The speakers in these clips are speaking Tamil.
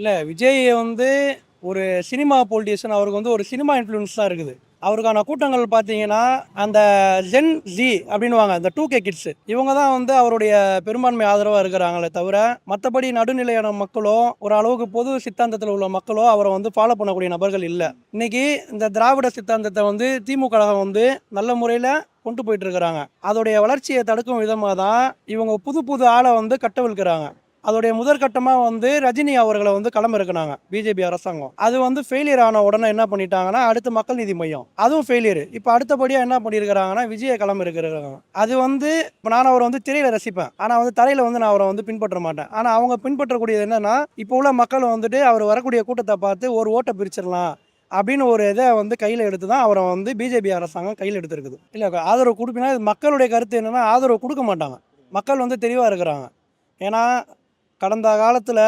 இல்லை விஜய் வந்து ஒரு சினிமா பொலிட்டிஷியன் அவருக்கு வந்து ஒரு சினிமா இன்ஃப்ளூயன்ஸ் தான் இருக்குது. அவருக்கான கூட்டங்கள் பார்த்தீங்கன்னா அந்த ஜென் ஜி அப்படின்னுவாங்க அந்த டூ கே கிட்ஸு இவங்க தான் வந்து அவருடைய பெரும்பான்மை ஆதரவாக இருக்கிறாங்களே தவிர மற்றபடி நடுநிலையான மக்களோ ஒரு அளவுக்கு பொது சித்தாந்தத்தில் உள்ள மக்களோ அவரை வந்து ஃபாலோ பண்ணக்கூடிய நபர்கள் இல்லை. இன்னைக்கு இந்த திராவிட சித்தாந்தத்தை வந்து திமுக கழகம் வந்து நல்ல முறையில் கொண்டு போயிட்டு இருக்கிறாங்க. அதோடைய வளர்ச்சியை தடுக்கும் விதமாக தான் இவங்க புது புது ஆளை வந்து கட்டவிழ்க்கிறாங்க. அதோடைய முதற்கட்டமாக வந்து ரஜினி அவர்களை வந்து களமிறக்குனாங்க. பிஜேபி அரசாங்கம். அது வந்து ஃபெயிலியர் ஆன உடனே என்ன பண்ணிட்டாங்கன்னா அடுத்து மக்கள் நீதி மையம். அதுவும் ஃபெயிலியர் இப்போ அடுத்தபடியாக என்ன பண்ணியிருக்கிறாங்கன்னா விஜய களம் இருக்கிறாங்க அது வந்து இப்போ நான் அவரை வந்து திரையில் ரசிப்பேன். ஆனால் வந்து தரையில் வந்து நான் அவரை வந்து பின்பற்ற மாட்டேன். ஆனால் அவங்க பின்பற்றக்கூடியது என்னன்னா இப்போ உள்ள மக்கள் வந்துட்டு அவர் வரக்கூடிய கூட்டத்தை பார்த்து ஒரு ஓட்டை பிரிச்சிடலாம் அப்படின்னு ஒரு இதை வந்து கையில் எடுத்து தான் அவரை வந்து பிஜேபி அரசாங்கம் கையில் எடுத்திருக்குது. இல்லை ஆதரவு கொடுப்பினா மக்களுடைய கருத்து என்னென்னா ஆதரவு கொடுக்க மாட்டாங்க. மக்கள் வந்து தெளிவாக இருக்கிறாங்க. ஏன்னா கடந்த காலத்தில்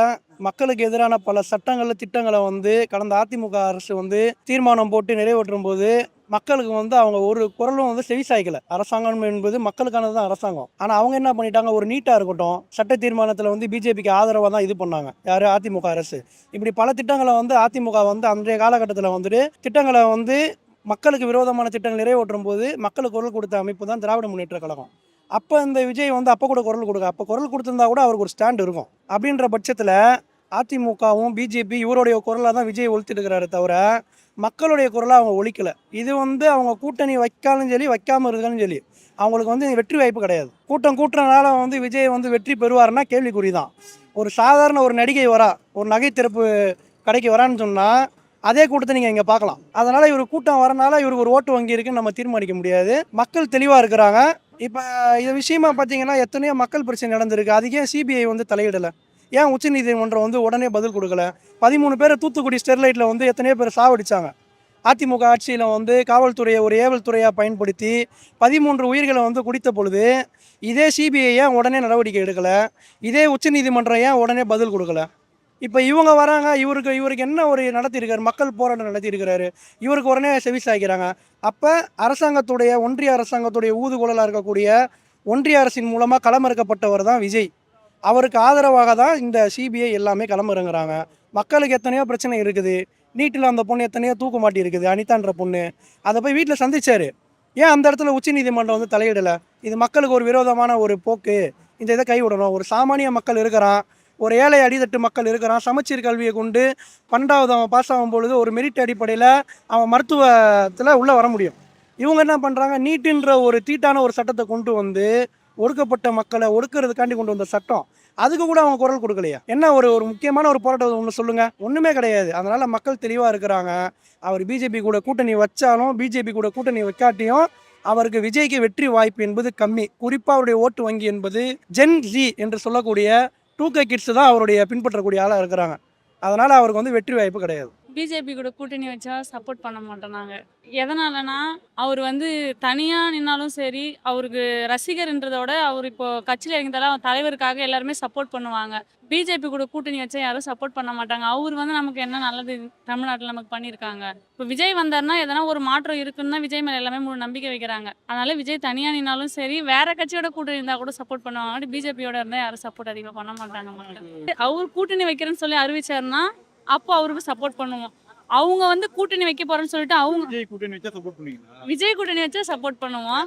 மக்களுக்கு எதிரான பல சட்டங்கள் திட்டங்களை வந்து கடந்த அதிமுக அரசு வந்து தீர்மானம் போட்டு நிறைவேற்றும் போது மக்களுக்கு வந்து அவங்க ஒரு குரலும் வந்து செவிசாய்க்கல அரசாங்கம் என்பது மக்களுக்கானது தான் அரசாங்கம். ஆனால் அவங்க என்ன பண்ணிட்டாங்க? ஒரு நீட்டாக இருக்கட்டும். சட்ட தீர்மானத்தில் வந்து பிஜேபிக்கு ஆதரவாக தான் இது பண்ணாங்க. யார்? அதிமுக அரசு. இப்படி பல திட்டங்களை வந்து அதிமுக வந்து அன்றைய காலகட்டத்தில் வந்துட்டு திட்டங்களை வந்து மக்களுக்கு விரோதமான திட்டங்கள் நிறைவேற்றும் போது மக்களுக்கு குரல் கொடுத்த அமைப்பு தான் திராவிட முன்னேற்ற கழகம். அப்போ இந்த விஜய் வந்து அப்போ கூட குரல் கொடுக்க அப்போ குரல் கொடுத்துருந்தா கூட அவருக்கு ஒரு ஸ்டாண்ட் இருக்கும். அப்படின்ற பட்சத்தில் அதிமுகவும் பிஜேபி இவருடைய குரலாக தான் விஜய் ஒழித்துட்டு இருக்கிறாரு தவிர மக்களுடைய குரலை அவங்க ஒழிக்கலை. இது வந்து அவங்க கூட்டணி வைக்காலும் சரி வைக்காமல் இருக்காலும் சரி அவங்களுக்கு வந்து வெற்றி வாய்ப்பு கிடையாது. கூட்டம் கூட்டுறதுனால வந்து விஜய் வந்து வெற்றி பெறுவார்னா கேள்விக்குறி தான். ஒரு சாதாரண ஒரு நடிகை வரா ஒரு நகை திறப்பு கடைக்கு வரான்னு சொன்னால் அதே கூட்டத்தை நீங்கள் இங்கே பார்க்கலாம். அதனால் இவர் கூட்டம் வரனால இவருக்கு ஒரு ஓட்டு வங்கி இருக்குன்னு நம்ம தீர்மானிக்க முடியாது. மக்கள் தெளிவாக இருக்கிறாங்க. இப்போ இது விஷயமா பார்த்தீங்கன்னா எத்தனையோ மக்கள் பிரச்சனை நடந்திருக்கு. அதுக்கே சிபிஐ வந்து தலையிடலை? ஏன் உச்சநீதிமன்றம் வந்து உடனே பதில் கொடுக்கல? பதிமூணு பேர் தூத்துக்குடி ஸ்டெர்லைட்டில் வந்து எத்தனையோ பேர் சாவடிச்சாங்க. அதிமுக ஆட்சியில் வந்து காவல்துறையை ஒரு ஏவல் துறையாக பயன்படுத்தி பதிமூன்று உயிர்களை வந்து குடித்த பொழுது இதே சிபிஐ ஏன் உடனே நடவடிக்கை எடுக்கலை? இதே உச்சநீதிமன்றம் ஏன் உடனே பதில் கொடுக்கல? இப்போ இவங்க வராங்க இவருக்கு இவருக்கு என்ன ஒரு நடத்தியிருக்காரு மக்கள் போராட்டம் நடத்தியிருக்கிறாரு இவருக்கு உடனே செவி சாய்க்கிறாங்க அப்போ அரசாங்கத்துடைய ஒன்றிய அரசாங்கத்துடைய ஊதுகுழலாக இருக்கக்கூடிய ஒன்றிய அரசின் மூலமாக களமிறக்கப்பட்டவர் தான் விஜய். அவருக்கு ஆதரவாக தான் இந்த சிபிஐ எல்லாமே களமிறங்குறாங்க. மக்களுக்கு எத்தனையோ பிரச்சனை இருக்குது. நீட்டில் அந்த பொண்ணு எத்தனையோ தூக்க மாட்டி இருக்குது. அனிதான்ற பொண்ணு. அதை போய் வீட்டில் சந்திச்சார். ஏன் அந்த இடத்துல உச்சநீதிமன்றம் வந்து தலையிடலை? இது மக்களுக்கு ஒரு விரோதமான ஒரு போக்கு. இந்த இதை கைவிடணும். ஒரு சாமானிய மக்கள் இருக்கிறான். ஒரு ஏழை அடித்தட்டு மக்கள் இருக்கிறான் சமச்சீர் கல்வியை கொண்டு பன்னெண்டாவது அவன் பாஸ் ஆகும் பொழுது ஒரு மெரிட் அடிப்படையில் அவன் மருத்துவத்தில் உள்ளே வர முடியும். இவங்க என்ன பண்ணுறாங்க நீட்டுன்ற ஒரு தீட்டான ஒரு சட்டத்தை கொண்டு வந்து ஒடுக்கப்பட்ட மக்களை ஒடுக்கிறதுக்காண்டி கொண்டு வந்த சட்டம். அதுக்கு கூட அவங்க குரல் கொடுக்கலையா? என்ன ஒரு ஒரு முக்கியமான ஒரு போராட்டம் ஒன்று சொல்லுங்கள் ஒன்றுமே கிடையாது. அதனால் மக்கள் தெளிவாக இருக்கிறாங்க. அவர் பிஜேபி கூட கூட்டணி வச்சாலும் பிஜேபி கூட கூட்டணி வைக்காட்டியும் அவருக்கு விஜய்க்கு வெற்றி வாய்ப்பு என்பது கம்மி. குறிப்பாக அவருடைய ஓட்டு வங்கி என்பது ஜென் ஜி என்று சொல்லக்கூடிய டூ கே கிட்ஸ் தான் அவருடைய பின்பற்றக்கூடிய ஆளாக இருக்கிறாங்க. அதனால் அவருக்கு வந்து வெற்றி வாய்ப்பு கிடையாது. பிஜேபி கூட கூட்டணி வச்சா சப்போர்ட் பண்ண மாட்டோம் நாங்கள் எதனாலனா அவர் வந்து தனியாக நின்னாலும் சரி அவருக்கு ரசிகர்ன்றதோட அவர் இப்போ கட்சியில் இருந்தாலும் அவர் தலைவருக்காக எல்லாருமே சப்போர்ட் பண்ணுவாங்க. பிஜேபி கூட கூட்டணி வச்சா யாரும் சப்போர்ட் பண்ண மாட்டாங்க. அவர் வந்து நமக்கு என்ன நல்லது தமிழ்நாட்டில் நமக்கு பண்ணியிருக்காங்க. இப்போ விஜய் வந்தாருன்னா எதனா ஒரு மாற்றம் இருக்குன்னா விஜய் மேலே எல்லாமே முழு நம்பிக்கை வைக்கிறாங்க. அதனால விஜய் தனியாக நின்னாலும் சரி வேற கட்சியோட கூட்டணி இருந்தால் கூட சப்போர்ட் பண்ணுவாங்க. பிஜேபியோட இருந்தால் யாரும் சப்போர்ட் அதிகமாக பண்ண மாட்டாங்க. அவர் கூட்டணி வைக்கிறேன்னு சொல்லி அறிவிச்சாருன்னா அப்போ அவருக்கு சப்போர்ட் பண்ணுவோம். அவங்க வந்து கூட்டணி வைக்க போறேன்னு சொல்லிட்டு அவங்க விஜய் கூட்டணி வச்சா சப்போர்ட் பண்ணுவீங்களா விஜய் கூட்டணி வச்சா சப்போர்ட் பண்ணுவோம்.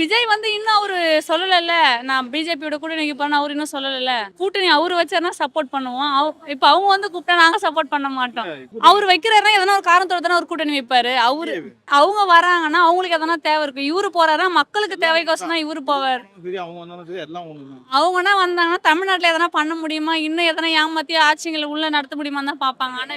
விஜய் வந்து இன்னும் அவரு சொல்லலைல்ல. நான் பிஜேபியோட கூட்டணி வைக்க போறேன்னு அவர் இன்னும் சொல்லலைல்ல. கூட்டணி அவர் வச்சாருன்னா சப்போர்ட் பண்ணுவோம். இப்ப அவங்க வந்து கூப்பிட்டா நாங்க சப்போர்ட் பண்ண மாட்டோம். அவர் வைக்கிறாருன்னா எதனா ஒரு காரணத்தோட தானே ஒரு கூட்டணி வைப்பாரு. அவரு அவங்க வராங்கன்னா அவங்களுக்கு எதனா தேவை இருக்கு இவரு போறாரா மக்களுக்கு தேவைக்கோசம் தான் இவரு போவார். அவங்கன்னா வந்தாங்கன்னா தமிழ்நாட்டுல எதனா பண்ண முடியுமா? இன்னும் எதனா ஏமாத்தி ஆட்சிகளை உள்ள நடத்த முடியுமா தான் பாப்பாங்க ஆனா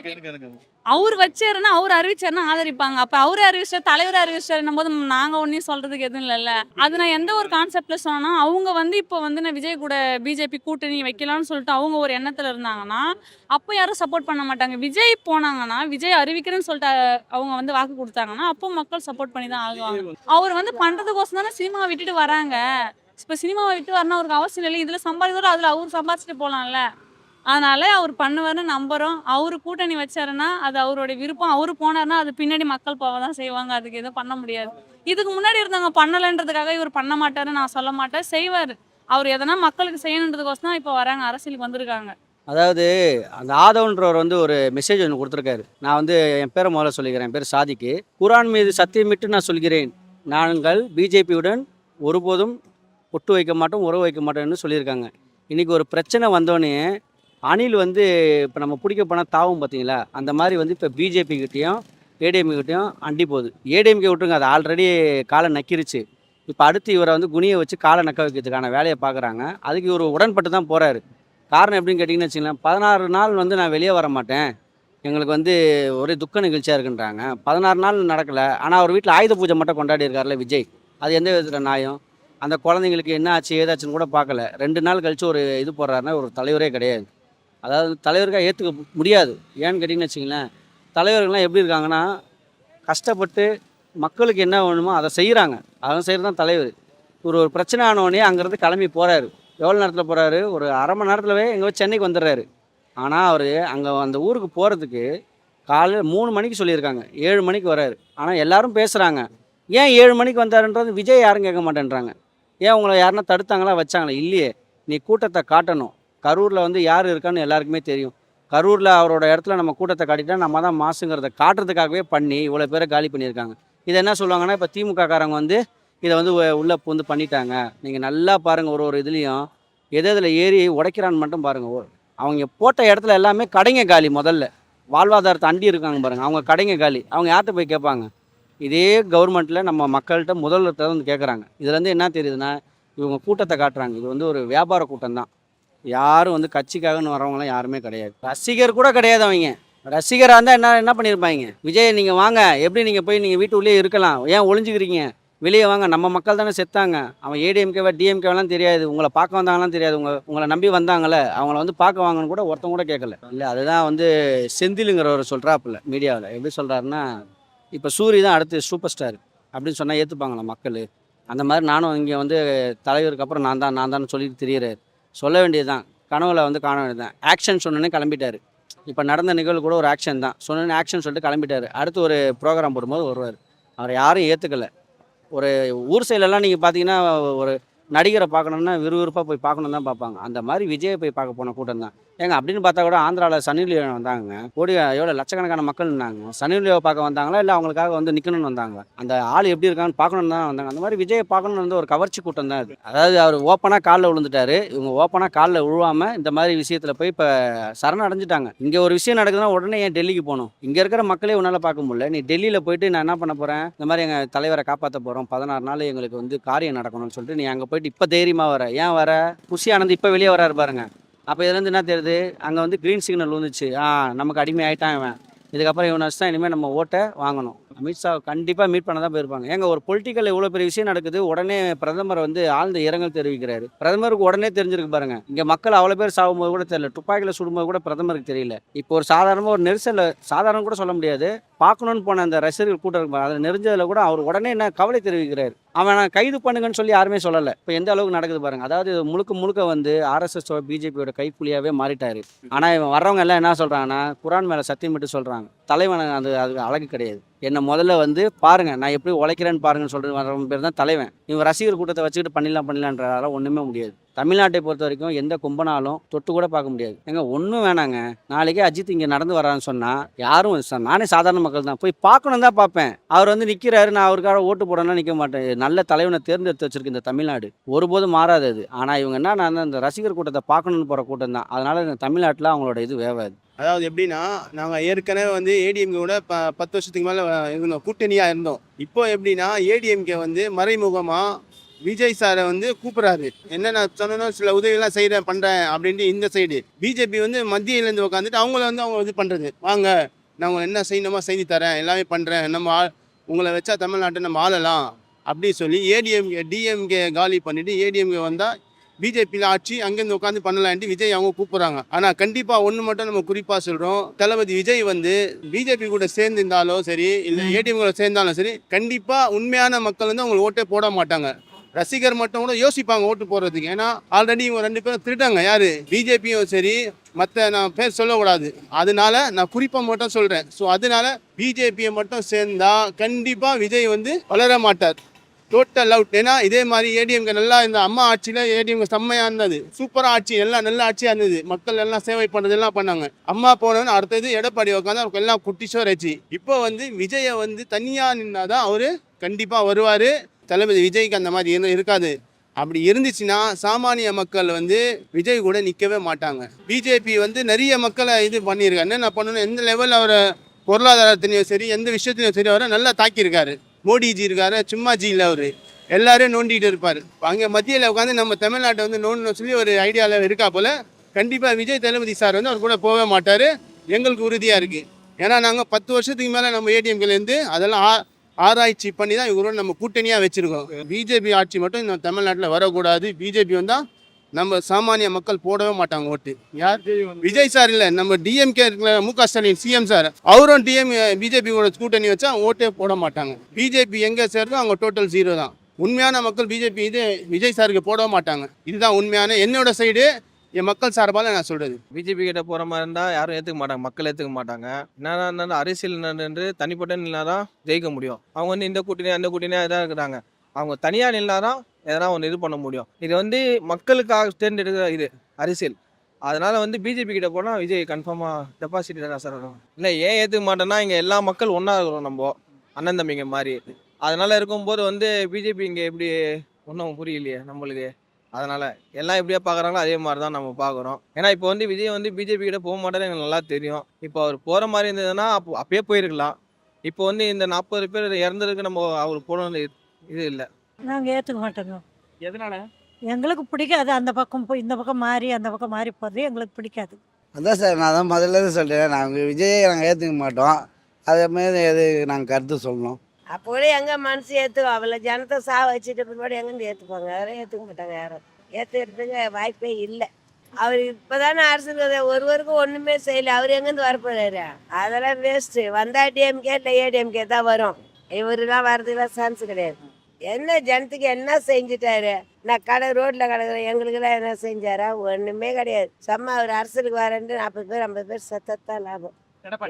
அவர் வச்சாருன்னா அவர் அறிவிச்சாருன்னா ஆதரிப்பாங்க. அப்ப அவரே அறிவிச்சார் தலைவர் அறிவிச்சாருன்னும் போது நாங்க ஒன்னையும் சொல்றதுக்கு எதுவும் இல்லைல்ல. அது நான் எந்த ஒரு கான்செப்ட்ல சொன்னா அவங்க வந்து இப்போ வந்து நான் விஜய் கூட பிஜேபி கூட்டணி வைக்கலாம்னு சொல்லிட்டு அவங்க ஒரு எண்ணத்துல இருந்தாங்கன்னா அப்போ யாரும் சப்போர்ட் பண்ண மாட்டாங்க. விஜய் போனாங்கன்னா விஜய் அறிவிக்கிறேன்னு சொல்லிட்டு அவங்க வந்து வாக்கு கொடுத்தாங்கன்னா அப்போ மக்கள் சப்போர்ட் பண்ணி தான் ஆகுவாங்க. அவர் வந்து பண்றதுக்கோசம் தானே சினிமா விட்டுட்டு வராங்க. இப்போ சினிமாவை விட்டு வரணும் அவருக்கு அவசியம் இல்லை இதுல சம்பாதிக்கிறோம் அதுல அவர் சம்பாதிச்சுட்டு போலாம்ல. அதனால அவர் பண்ணுவாருன்னு நம்புறோம். அவரு கூட்டணி வச்சாருன்னா அது அவருடைய விருப்பம். அவரு போனாருன்னா அது பின்னாடி மக்கள் போக தான் செய்வாங்க. அதுக்கு எதுவும் பண்ண முடியாது. இதுக்கு முன்னாடி இருந்தவங்க பண்ணலைன்றதுக்காக இவர் பண்ண மாட்டாரு நான் சொல்ல மாட்டேன். செய்வார். அவர் எதனா மக்களுக்கு செய்யணுன்றதுக்கோசம் தான் இப்போ வராங்க. அரசியலுக்கு வந்திருக்காங்க. அதாவது அந்த ஆதவன்றவர் வந்து ஒரு மெசேஜ் ஒன்று கொடுத்துருக்காரு. நான் வந்து என் பேரை முதல்ல சொல்லிக்கிறேன். என் பேர் சாதிக்கு. குரான் மீது சத்தியமிட்டு நான் சொல்கிறேன். நாங்கள் பிஜேபியுடன் ஒருபோதும் ஒட்டு வைக்க மாட்டோம் உறவு வைக்க மாட்டோம்னு சொல்லியிருக்காங்க. இன்றைக்கி ஒரு பிரச்சனை வந்தோடனே அணில் வந்து இப்போ நம்ம பிடிக்க போனால் தாவும் பார்த்தீங்களா அந்த மாதிரி வந்து இப்போ பிஜேபி கிட்டேயும் ஏடிஎம்கே கிட்டேயும் அண்டி போகுது. ஏடிஎம்கே விட்டுருங்க அது ஆல்ரெடி காலை நக்கிருச்சு. இப்போ அடுத்து இவரை வந்து குனியை வச்சு காலை நக்க வைக்கிறதுக்கான வேலையை பார்க்குறாங்க அதுக்கு இவர் உடன்பட்டு தான் போகிறாரு காரணம் எப்படின்னு கேட்டிங்கன்னு வச்சுங்களேன் பதினாறு நாள் வந்து நான் வெளியே வர மாட்டேன். எங்களுக்கு வந்து ஒரே துக்க நிகழ்ச்சியாக இருக்குன்றாங்க. பதினாறு நாள் நடக்கலை. ஆனால் அவர் வீட்டில் ஆயுத பூஜை மட்டும் கொண்டாடி இருக்கார்ல விஜய். அது எந்த விதத்தில் நியாயம்? அந்த குழந்தைங்களுக்கு என்ன ஆச்சு ஏதாச்சுன்னு கூட பார்க்கல. ரெண்டு நாள் கழித்து ஒரு இது போடுறாருன்னா ஒரு தலைவரே கிடையாது. அதாவது தலைவருக்காக ஏற்றுக்க முடியாது. ஏன்னு கேட்டிங்கன்னு வச்சிங்களேன் தலைவர்கள்லாம் எப்படி இருக்காங்கன்னா கஷ்டப்பட்டு மக்களுக்கு என்ன வேணுமோ அதை செய்கிறாங்க அதை செய்கிறது தான் தலைவர். ஒரு ஒரு பிரச்சனை ஆனவொடனே அங்கேருந்து கிளம்பி போகிறாரு எவ்வளோ நேரத்தில் போகிறாரு ஒரு அரை மணி நேரத்திலவே எங்கே சென்னைக்கு வந்துடுறாரு. ஆனால் அவர் அங்கே அந்த ஊருக்கு போகிறதுக்கு காலையில் மூணு மணிக்கு சொல்லியிருக்காங்க. ஏழு மணிக்கு வராரு. ஆனால் எல்லாரும் பேசுகிறாங்க ஏன் ஏழு மணிக்கு வந்தாருன்றது விஜய் யாரும் கேட்க மாட்டேன்றாங்க. ஏன் உங்களை யாருன்னா தடுத்தாங்களா வச்சாங்களா? இல்லையே. நீ கூட்டத்தை காட்டணும். கரூரில் வந்து யார் இருக்கான்னு எல்லாருக்குமே தெரியும். கரூரில் அவரோட இடத்துல நம்ம கூட்டத்தை காட்டிட்டா நம்ம தான் மாசுங்கிறத காட்டுறதுக்காகவே பண்ணி இவ்வளோ பேரை காலி பண்ணியிருக்காங்க. இதை என்ன சொல்லுவாங்கன்னா இப்போ திமுககாரங்க வந்து இதை வந்து உள்ளே வந்து பண்ணிட்டாங்க. நீங்கள் நல்லா பாருங்கள் ஒரு ஒரு இதுலேயும் எது இதில் ஏறி உடைக்கிறான்னு மட்டும் பாருங்கள் அவங்க போட்ட இடத்துல எல்லாமே கடைங்க காலி முதல்ல. வாழ்வாதாரத்தை அண்டி இருக்காங்க பாருங்கள் அவங்க கடைங்க காலி. அவங்க யார்கிட்ட போய் கேட்பாங்க? இதே கவர்மெண்ட்டில் நம்ம மக்கள்கிட்ட முதல்வர்கிட்ட வந்து கேட்குறாங்க. இதுலேருந்து என்ன தெரியுதுன்னா இவங்க கூட்டத்தை காட்டுறாங்க. இது வந்து ஒரு வியாபார கூட்டம் தான். யாரும் வந்து கட்சிக்காகன்னு வரவங்களாம் யாருமே கிடையாது. ரசிகர் கூட கிடையாது அவங்க. ரசிகராக இருந்தால் என்ன என்ன பண்ணியிருப்பாங்க விஜய் நீங்கள் வாங்க. எப்படி நீங்கள் போய் நீங்கள் வீட்டு உள்ளே இருக்கலாம். ஏன் ஒளிஞ்சுக்கிறீங்க? வெளியே வாங்க. நம்ம மக்கள் தானே செத்தாங்க. அவன் ஏடிஎம்கேவா டிஎம்கேவெல்லாம் தெரியாது. உங்களை பார்க்க வந்தாங்களாம் தெரியாது. உங்க உங்களை நம்பி வந்தாங்களே அவங்கள வந்து பார்க்க வாங்கன்னு கூட ஒருத்தவங்க கூட கேட்கல. இல்லை அதுதான் வந்து செந்திலுங்கிறவர் சொல்கிறாப்புல மீடியாவில். எப்படி சொல்கிறாருன்னா இப்போ சூரி தான் அடுத்து சூப்பர் ஸ்டார் அப்படின்னு சொன்னால் ஏற்றுப்பாங்களா மக்கள். அந்த மாதிரி நானும் இங்கே வந்து தலைவருக்கு அப்புறம் நான் தான் நான் தான் சொல்லிட்டு திரியிறாரு. சொல்ல வேண்டியதுதான். கனவுல வந்து காண வேண்டியதுதான். ஆக்ஷன் சொன்னோன்னே கிளம்பிட்டார். இப்போ நடந்த நிகழ்வு கூட ஒரு ஆக்ஷன் தான். சொன்னோன்னே ஆக்ஷன் சொல்லிட்டு கிளம்பிட்டாரு. அடுத்து ஒரு ப்ரோக்ராம் போடும்போது வருவார். அவரை யாரும் ஏற்றுக்கலை ஒரு ஊர் சைட்லலாம் நீங்கள் பார்த்தீங்கன்னா ஒரு நடிகரை பார்க்கணுன்னா விறுவிறுப்பாக போய் பார்க்கணும் தான் பார்ப்பாங்க. அந்த மாதிரி விஜயை போய் பார்க்க போன கூட்டம் தான். ஏங்க அப்படின்னு பார்த்தா கூட ஆந்திராவில் சனி வந்தாங்க கோடி எவ்வளோ லட்சக்கணக்கான மக்கள் இருந்தாங்க. சனி பார்க்க வந்தாங்களா இல்லை அவங்களுக்காக வந்து நிற்கணும்னு வந்தாங்க அந்த ஆள் எப்படி இருக்கான்னு பார்க்கணுன்னு தான் வந்தாங்க. அந்த மாதிரி விஜயை பார்க்கணுன்னு வந்து ஒரு கவர்ச்சி கூட்டம் தான் அது. அதாவது அவர் ஓப்பனாக காலில் விழுந்துட்டாரு. இவங்க ஓப்பனாக காலில் விழுவாமல் இந்த மாதிரி விஷயத்தில் போய் இப்போ சரண் அடைஞ்சிட்டாங்க. இங்கே ஒரு விஷயம் நடக்குதுன்னா உடனே ஏன் டெல்லிக்கு போகணும்? இங்கே இருக்கிற மக்களே உன்னால் பார்க்க முடியல. நீ டெல்லியில் போயிட்டு நான் என்ன பண்ண போகிறேன் இந்த மாதிரி எங்கள் தலைவரை காப்பாற்ற போகிறோம் பதினாறு நாள் எங்களுக்கு வந்து காரியம் நடக்கணும்னு சொல்லிட்டு நீ அங்கே போயிட்டு இப்போ தைரியமாக வர. ஏன் வர? குஷி ஆனந்த் இப்போ வெளியே வராரு பாருங்க. அப்போ இதுலேருந்து என்ன தெரியுது? அங்கே வந்து க்ரீன் சிக்னல் வந்துச்சு ஆ நமக்கு அடிமை ஆகிட்டான் இவன். இதுக்கப்புறம் இவனை வச்சு தான் இனிமேல் நம்ம ஓட்டை வாங்கணும். அமித்ஷா கண்டிப்பாக மீட் பண்ண தான் போயிருப்பாங்க. ஏங்க ஒரு பொலிட்டிக்கல் இவ்வளோ பெரிய விஷயம் நடக்குது உடனே பிரதமர் வந்து ஆழ்ந்த இரங்கல் தெரிவிக்கிறாரு. பிரதமருக்கு உடனே தெரிஞ்சிருக்கு பாருங்க. இங்கே மக்கள் அவ்வளோ பேர் சாகும்போது கூட தெரியல. துப்பாக்கியில் சுடும்போது கூட பிரதமருக்கு தெரியல. இப்போ ஒரு சாதாரணமாக ஒரு நெரிசலில் சாதாரணம் கூட சொல்ல முடியாது. பார்க்கணுன்னு போன அந்த ரசிகர்கள் கூட்டம் இருக்கு அதில் நெறிஞ்சதில் கூட அவர் உடனே என்ன கவலை தெரிவிக்கிறார். அவனை கைது பண்ணுங்கன்னு சொல்லி யாருமே சொல்லலை. இப்போ எந்த அளவுக்கு நடக்குது பாருங்க. அதாவது முழுக்க முழுக்க வந்து ஆர்எஸ்எஸ் பிஜேபியோட கைப்புலியாகவே மாறிட்டாரு. ஆனால் இவன் வர்றவங்க எல்லாம் என்ன சொல்கிறாங்கன்னா குரான் மேலே சத்தியம் மட்டும் சொல்கிறாங்க தலைவன் அது அது அழகு கிடையாது. என்னை முதல்ல வந்து பாருங்கள் நான் எப்படி உழைக்கிறேன்னு பாருங்கன்னு சொல்கிற பேர் தான் தலைவன். இவன் ரசிகர் கூட்டத்தை வச்சுக்கிட்டு பண்ணிடலாம் பண்ணிடலான்றதால ஒன்றுமே முடியாது. தமிழ்நாட்டை பொறுத்த வரைக்கும் எந்த கும்பனாலும் தொட்டு கூட பார்க்க முடியாது. ஏங்க ஒன்றும் வேணாங்க. நாளைக்கே அஜித் இங்கே நடந்து வரான்னு சொன்னால் யாரும் நானே சாதாரண மக்கள் தான். போய் பார்க்கணும் தான் பார்ப்பேன். அவர் வந்து நிற்கிறாரு நான் அவருக்காக ஓட்டு போடணும்னா நிற்க மாட்டேன். நல்ல தலைவனை தேர்ந்தெடுத்து வச்சிருக்கு இந்த தமிழ்நாடு. ஒருபோதும் மாறாது அது. ஆனால் இவங்க என்ன நான் இந்த ரசிகர் கூட்டத்தை பார்க்கணுன்னு போகிற கூட்டம் தான். அதனால இந்த தமிழ்நாட்டில் அவங்களோட இது வேவாது. அதாவது எப்படின்னா நாங்கள் ஏற்கனவே வந்து ஏடிஎம்கே ப பத்து வருஷத்துக்கு மேலே இருந்தோம். கூட்டணியாக இருந்தோம். இப்போ எப்படின்னா ஏடிஎம்கே வந்து மறைமுகமாக விஜய் சாரை வந்து கூப்பிட்றாரு. என்ன நான் சொன்னோம் சில உதவியெல்லாம் செய்கிறேன் பண்ணுறேன் அப்படின்ட்டு இந்த சைடு பிஜேபி வந்து மத்தியிலேருந்து உட்காந்துட்டு அவங்கள வந்து அவங்க இது பண்ணுறது வாங்க நான் உங்களை என்ன செய்யணுமோ செய்து தரேன் எல்லாமே பண்ணுறேன் நம்ம ஆள் உங்களை வச்சா தமிழ்நாட்டை நம்ம ஆளலாம் அப்படி சொல்லி ஏடிஎம்கே டிஎம்கே காலி பண்ணிவிட்டு ஏடிஎம்கே வந்தால் பிஜேபியில் ஆட்சி அங்கேருந்து உட்காந்து பண்ணலான்ட்டு விஜய் அவங்க கூப்பிட்றாங்க. ஆனால் கண்டிப்பாக ஒன்று மட்டும் நம்ம குறிப்பாக சொல்கிறோம் தளபதி விஜய் வந்து பிஜேபி கூட சேர்ந்திருந்தாலும் சரி இல்லை ஏடிஎம் கூட சேர்ந்தாலும் சரி கண்டிப்பாக உண்மையான மக்கள் வந்து அவங்களுக்கு ஓட்டே போட மாட்டாங்க. ரசிகர் மட்டும் கூட யோசிப்பாங்க ஓட்டு போடுறதுக்கு. ஏன்னா ஆல்ரெடி இவங்க ரெண்டு பேரும் திருட்டாங்க யாரு? பிஜேபியும் சரி மற்ற நான் பேர் சொல்லக்கூடாது. அதனால நான் குறிப்பாக மட்டும் சொல்கிறேன் ஸோ அதனால பிஜேபியை மட்டும் சேர்ந்தா கண்டிப்பாக விஜய் வந்து வளர மாட்டார். டோட்டல் அவுட் ஏன்னா இதே மாதிரி ஏடிஎம்கே நல்லா இந்த அம்மா ஆட்சியில் ஏடிஎம்கே செம்மையாக இருந்தது. சூப்பராக ஆட்சி எல்லாம் நல்ல ஆட்சியாக இருந்தது. மக்கள் எல்லாம் சேவை பண்ணுறது எல்லாம் பண்ணாங்க. அம்மா போனவன் அடுத்தது எடப்பாடி உட்காந்து அவருக்கு எல்லாம் குட்டிஷோ ரச்சு இப்போ வந்து விஜயை வந்து தனியாக நின்னாதான் அவர் கண்டிப்பாக வருவார். தளபதி விஜய்க்கு அந்த மாதிரி இரு- இருக்காது. அப்படி இருந்துச்சுன்னா சாமானிய மக்கள் வந்து விஜய் கூட நிற்கவே மாட்டாங்க. பிஜேபி வந்து நிறைய மக்களை இது பண்ணியிருக்காரு. என்ன பண்ணணும் எந்த லெவலில் அவரை பொருளாதாரத்திலையும் சரி எந்த விஷயத்துலையும் சரி அவரை நல்லா தாக்கியிருக்காரு. மோடிஜி இருக்காரு சும்மாஜி இல்லை அவர். எல்லாரும் நோண்டிகிட்டு இருப்பார். அங்கே மத்தியில் உட்காந்து நம்ம தமிழ்நாட்டை வந்து நோண்டணும் சொல்லி ஒரு ஐடியாவில் இருக்கா போல் கண்டிப்பாக விஜய் தளபதி சார் வந்து அவர் கூட போகவே மாட்டார். எங்களுக்கு உறுதியாக இருக்குது ஏன்னா நாங்கள் பத்து வருஷத்துக்கு மேலே நம்ம ஏடிஎம்கிலேருந்து அதெல்லாம் ஆராய்ச்சி பண்ணி தான் இவரோட நம்ம கூட்டணியாக வச்சுருக்கோம். பிஜேபி ஆட்சி மட்டும் இந்த தமிழ்நாட்டில் வரக்கூடாது. பிஜேபி வந்தால் நம்ம சாமானிய மக்கள் போடவே மாட்டாங்க ஓட்டு. யார்? விஜய் சார் இல்லை நம்ம டிஎம்கே இருக்கிற மு க ஸ்டாலின் சிஎம் சார் அவரும் டிஎம் பிஜேபி கூட கூட்டணி வச்சா ஓட்டே போட மாட்டாங்க. பிஜேபி எங்கே சேருதோ அவங்க டோட்டல் ஜீரோ தான். உண்மையான மக்கள் பிஜேபி இது விஜய் சாருக்கு போடவே மாட்டாங்க. இதுதான் உண்மையான என்னோட சைடு என் மக்கள் சார்பால் நான் சொல்கிறது பிஜேபி கிட்ட போற மாதிரி இருந்தால் யாரும் ஏத்துக்க மாட்டாங்க. மக்கள் ஏத்துக்க மாட்டாங்க. என்னன்னா இருந்தாலும் அரசியல் நின்று தனிப்பட்ட நின்னாதான் ஜெயிக்க முடியும். அவங்க வந்து இந்த கூட்டணி அந்த கூட்டணியா இதாக இருக்கிறாங்க. அவங்க தனியா நின்னாதான் எதனா ஒன்று இது பண்ண முடியும். இது வந்து மக்களுக்காக தேர்ந்தெடுக்கிற இது அரசியல். அதனால வந்து பிஜேபி கிட்ட போனால் விஜய் கன்ஃபார்மாக டெபாசிட் தான் சார் வரும் இல்லை ஏன் ஏற்றுக்க மாட்டேன்னா இங்கே எல்லா மக்கள் ஒன்றா இருக்கிறோம் நம்ம. அண்ணன் தம்பிங்க மாதிரி. அதனால இருக்கும்போது வந்து பிஜேபி இங்கே எப்படி ஒன்றும் புரியலையே நம்மளுக்கு. அதனால எல்லாம் எப்படியா பார்க்குறாங்களோ அதே மாதிரி தான் நம்ம பார்க்குறோம் ஏன்னா இப்போ வந்து விஜய் வந்து பிஜேபி கிட்ட போக மாட்டாரு எனக்கு நல்லா தெரியும். இப்போ அவர் போகிற மாதிரி இருந்ததுன்னா அப்போ அப்பயே போயிருக்கலாம். இப்போ வந்து இந்த நாற்பது பேர் இறந்ததுக்கு நம்ம அவர் போன இது இல்லை. நாங்கள் ஏற்றுக்க மாட்டோங்க. எதனால? எங்களுக்கு பிடிக்காது. அந்த பக்கம் போய் இந்த பக்கம் மாறி அந்த பக்கம் மாறி போகிறது எங்களுக்கு பிடிக்காது. அதான் சார் நான் தான் முதல்ல இருந்து சொல்கிறேன் நாங்கள் விஜயை நாங்கள் ஏற்றுக்க மாட்டோம். அதே மாதிரி எது நாங்கள் கருத்து சொல்லணும். அப்போ கூட எங்க மனசு ஏற்றுக்கும் அவளை ஜனத்தை சா வச்சுட்டு பிற்பாடு எங்கேருந்து ஏற்றுப்பாங்க யாரும் ஏற்றுக்க மாட்டாங்க யாரும். ஏற்றுக்கிறதுக்கு வாய்ப்பே இல்லை. அவர் இப்போதானே அரசுக்கு ஒருவருக்கும் ஒன்றுமே செய்யல. அவர் எங்கேருந்து வரப்போறாரு? அதெல்லாம் வேஸ்ட்டு வந்தா டிஎம்கே இல்லை ஏடிஎம்கே தான் வரும். இவருலாம் வர்றதுக்குலாம் சான்ஸ் கிடையாது. என்ன ஜனத்துக்கு என்ன செஞ்சுட்டாரு? நான் கடை ரோட்டில் கிடக்குறேன். எங்களுக்கெல்லாம் என்ன செஞ்சாரா? ஒன்றுமே கிடையாது. சும்மா அவர் அரசுக்கு வரேன்ட்டு நாற்பது பேர் ஐம்பது பேர் செத்தத்தான் லாபம்.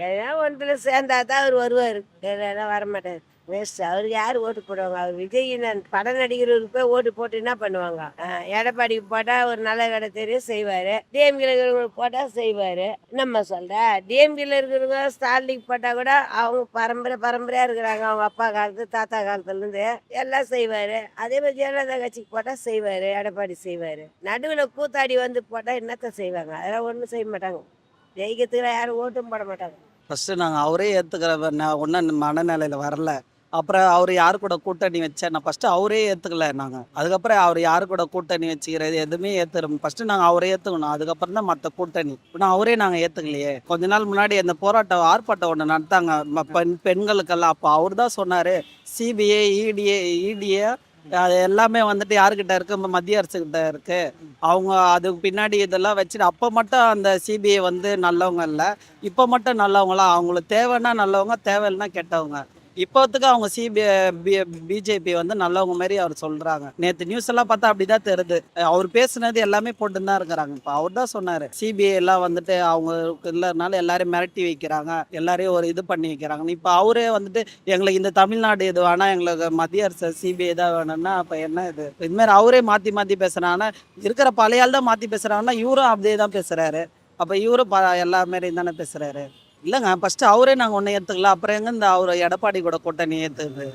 ஏன்னா ஒன்றுல சேர்ந்தா தான் அவர் வருவார். இல்லைன்னா வரமாட்டார். வேஸ்ட் அவருக்கு யார் ஓட்டு போடுவாங்க? அவர் விஜய் பட நடிகர்களுக்கு போய் ஓட்டு போட்டு என்ன பண்ணுவாங்க? எடப்பாடிக்கு போட்டால் ஒரு நல்ல கடை தெரியும் செய்வார். டிஎம்கில் இருக்கிறவங்களுக்கு போட்டால் செய்வார். நம்ம சொல்ற? டிஎம்கில் இருக்கிறவங்க ஸ்டாலினுக்கு போட்டால் கூட அவங்க பரம்பரை பரம்பரையாக இருக்கிறாங்க. அவங்க அப்பா காலத்து தாத்தா காலத்துலேருந்து எல்லாம் செய்வார். அதே மாதிரி ஜெயலலிதா கட்சிக்கு போட்டால் செய்வார் எடப்பாடி செய்வார். நடுவில் கூத்தாடி வந்து போட்டால் என்னத்த செய்வாங்க? அதெல்லாம் ஒன்றும் செய்ய மாட்டாங்க. ஜெயிக்கிறதுக்கு யாரும் ஓட்டும் போட மாட்டாங்க. ஃபஸ்ட்டு நாங்கள் அவரே ஏற்றுக்கிற ஒன்றும் மனநிலையில் வரல. அப்புறம் அவர் யார் கூட கூட்டணி வச்சேன் நான் ஃபஸ்ட்டு அவரே ஏற்றுக்கல நாங்கள் அதுக்கப்புறம் அவர் யார் கூட கூட்டணி வச்சுக்கிறது எதுவுமே ஏற்றுறோம் ஃபஸ்ட்டு நாங்கள் அவரே ஏற்றுக்கணும் அதுக்கப்புறம் தான் மற்ற கூட்டணி. ஆனால் அவரே நாங்கள் ஏற்றுக்கலையே கொஞ்ச நாள் முன்னாடி அந்த போராட்டம் ஆர்ப்பாட்டம் ஒன்று நடத்தாங்க. ம- பெண் பெண்களுக்கெல்லாம். அப்போ அவர் தான் சொன்னார் சிபிஐ இடிஏ இடிஏ அது எல்லாமே வந்துட்டு யாருக்கிட்ட இருக்கு? ம- மத்திய அரசுக்கிட்ட இருக்கு. அவங்க அதுக்கு பின்னாடி இதெல்லாம் வச்சுட்டு அப்போ மட்டும் அந்த சிபிஐ வந்து நல்லவங்க இல்லை. இப்போ மட்டும் நல்லவங்களா? அவங்களுக்கு தேவைன்னா நல்லவங்க தேவையில்லைன்னா கெட்டவங்க. இப்போத்துக்கு அவங்க சிபிஐ பிஜேபி வந்து நல்லவங்க மாதிரி அவர் சொல்றாங்க. நேற்று நியூஸ் எல்லாம் பார்த்தா அப்படிதான் தெரியுது. அவர் பேசுனது எல்லாமே போட்டு தான் இருக்கிறாங்க. இப்போ அவர் தான் சொன்னாரு. சிபிஐ எல்லாம் வந்துட்டு அவங்க இல்லைனால எல்லாரையும் மிரட்டி வைக்கிறாங்க. எல்லாரையும் ஒரு இது பண்ணி வைக்கிறாங்க. இப்போ அவரே வந்துட்டு எங்களுக்கு இந்த தமிழ்நாடு இது வேணா எங்களுக்கு மத்திய அரசு சிபிஐ தான் வேணும்னா அப்போ என்ன இது? இதுமாதிரி அவரே மாற்றி மாற்றி பேசுறாங்கன்னா இருக்கிற பழைய தான் மாற்றி பேசுறாங்கன்னா இவரும் அப்படியே தான் பேசுறாரு. அப்போ இவரும் ப எல்லா மாரியும் தானே பேசுறாரு. இல்லைங்க ஃபஸ்ட்டு அவரே நாங்கள் ஒன்றும் ஏற்றுக்கல அப்புறம் எங்க இந்த அவர் எடப்பாடி கூட கூட்டணி ஏற்றுக்குது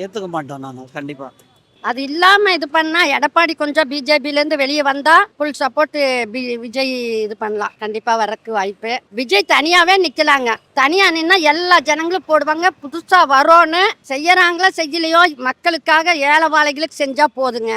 ஏற்றுக்க மாட்டோம் நாங்கள் கண்டிப்பாக அது இல்லாமல் இது பண்ணால் எடப்பாடி கொஞ்சம் பிஜேபியிலேருந்து வெளியே வந்தால் ஃபுல் சப்போர்ட்டு பி விஜய் இது பண்ணலாம். கண்டிப்பாக வரக்கு வாய்ப்பு. விஜய் தனியாகவே நிற்கலாங்க தனியாக நின்னா எல்லா ஜனங்களும் போடுவாங்க. புதுசாக வரோன்னு செய்யறாங்களா செய்யலையோ மக்களுக்காக ஏழை வாழைகளுக்கு செஞ்சால் போதுங்க.